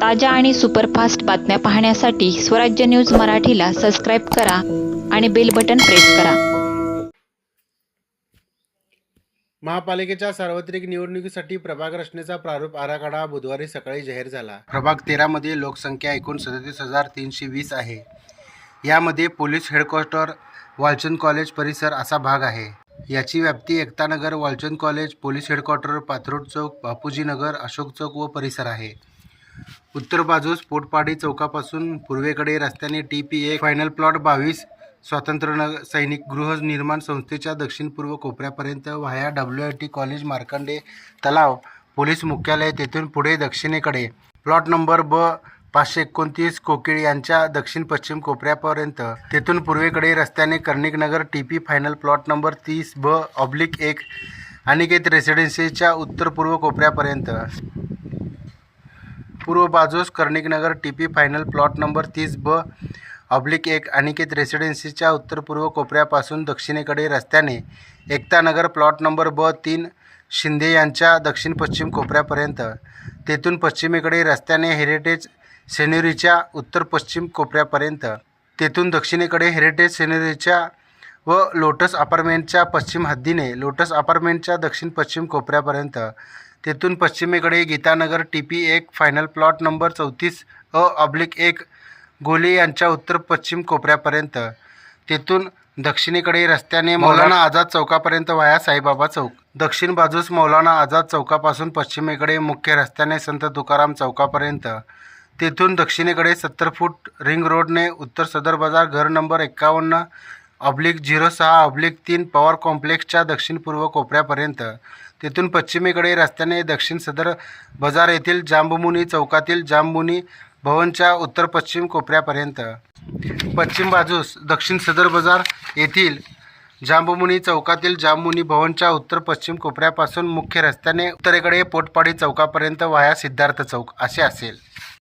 ताज्या आणि सुपरफास्ट बातम्या पाहण्यासाठी स्वराज्य न्यूज मराठीला सबस्क्राईब करा आणि बेल बटन प्रेस करा. महापालिकेच्या सार्वत्रिक निवडणुकीसाठी प्रभाग रचनेचा प्रारूप आराखडा बुधवारी सकाळी जाहीर झाला. प्रभाग तेरामध्ये लोकसंख्या एकूण सदतीस हजार तीनशे वीस आहे. यामध्ये पोलीस हेडक्वार्टर वालचंद कॉलेज परिसर असा भाग आहे. याची व्याप्ती Ektanagar Walchand college police headquarter Pathrod चौक बापूजीनगर अशोक चौक व परिसर आहे. उत्तर बाजूस पोटपाडी चौकापासून पूर्वेकडे रस्त्याने टी पी एक फायनल प्लॉट बावीस स्वातंत्र्यनगर सैनिक गृहनिर्माण संस्थेच्या दक्षिण पूर्व कोपऱ्यापर्यंत via W I T college Markande तलाव पोलीस मुख्यालय तेथून पुढे दक्षिणेकडे. प्लॉट नंबर ब पाचशे एकोणतीस कोकिळ यांच्या दक्षिण पश्चिम कोपऱ्यापर्यंत. तेथून पूर्वेकडे रस्त्याने Karniknagar T P final plot number तीस ब ऑब्लिक एक अनिकेत रेसिडेन्सीच्या उत्तर पूर्व कोपऱ्यापर्यंत. पूर्व बाजूस Karniknagar T P final plot number तीस ब ऑब्लिक एक अनिकेत रेसिडेन्सीच्या उत्तर पूर्व कोपऱ्यापासून दक्षिणेकडे रस्त्याने एकतानगर प्लॉट नंबर ब तीन शिंदे यांच्या दक्षिण पश्चिम कोपऱ्यापर्यंत. तेथून पश्चिमेकडे रस्त्याने हेरिटेज सेनेरीच्या उत्तर पश्चिम कोपऱ्यापर्यंत. तेथून दक्षिणेकडे हेरिटेज सेनेरीच्या व लोटस अपार्टमेंटच्या पश्चिम हद्दीने लोटस अपार्टमेंटच्या दक्षिण पश्चिम कोपऱ्यापर्यंत. तेथून पश्चिमेकडे गीतानगर टी पी एक फायनल प्लॉट नंबर चौतीस अ ऑब्लिक एक गोले यांच्या उत्तर पश्चिम कोपऱ्यापर्यंत. तेथून दक्षिणेकडे रस्त्याने मौलाना आझाद चौकापर्यंत वाया साईबाबा चौक. दक्षिण बाजूस मौलाना आझाद चौकापासून पश्चिमेकडे मुख्य रस्त्याने संत तुकाराम चौकापर्यंत. तेथून दक्षिणेकडे सत्तर फूट रिंग रोडने उत्तर सदर बाजार घर नंबर एक्कावन्न ऑब्लिक झिरो सहा ऑब्लिक तीन पॉवर कॉम्प्लेक्सच्या दक्षिण पूर्व कोपऱ्यापर्यंत. तेथून पश्चिमेकडे रस्त्याने दक्षिण सदर बाजार येथील जांबुमुनी चौकातील जांबमुनी भवनच्या उत्तर पश्चिम कोपऱ्यापर्यंत. पश्चिम बाजूस दक्षिण सदर बाजार येथील जांबमुनी चौकातील जांबमुनी भवनच्या उत्तर पश्चिम कोपऱ्यापासून मुख्य रस्त्याने उत्तरेकडे पोटपाडी चौकापर्यंत वाया सिद्धार्थ चौक असे असेल.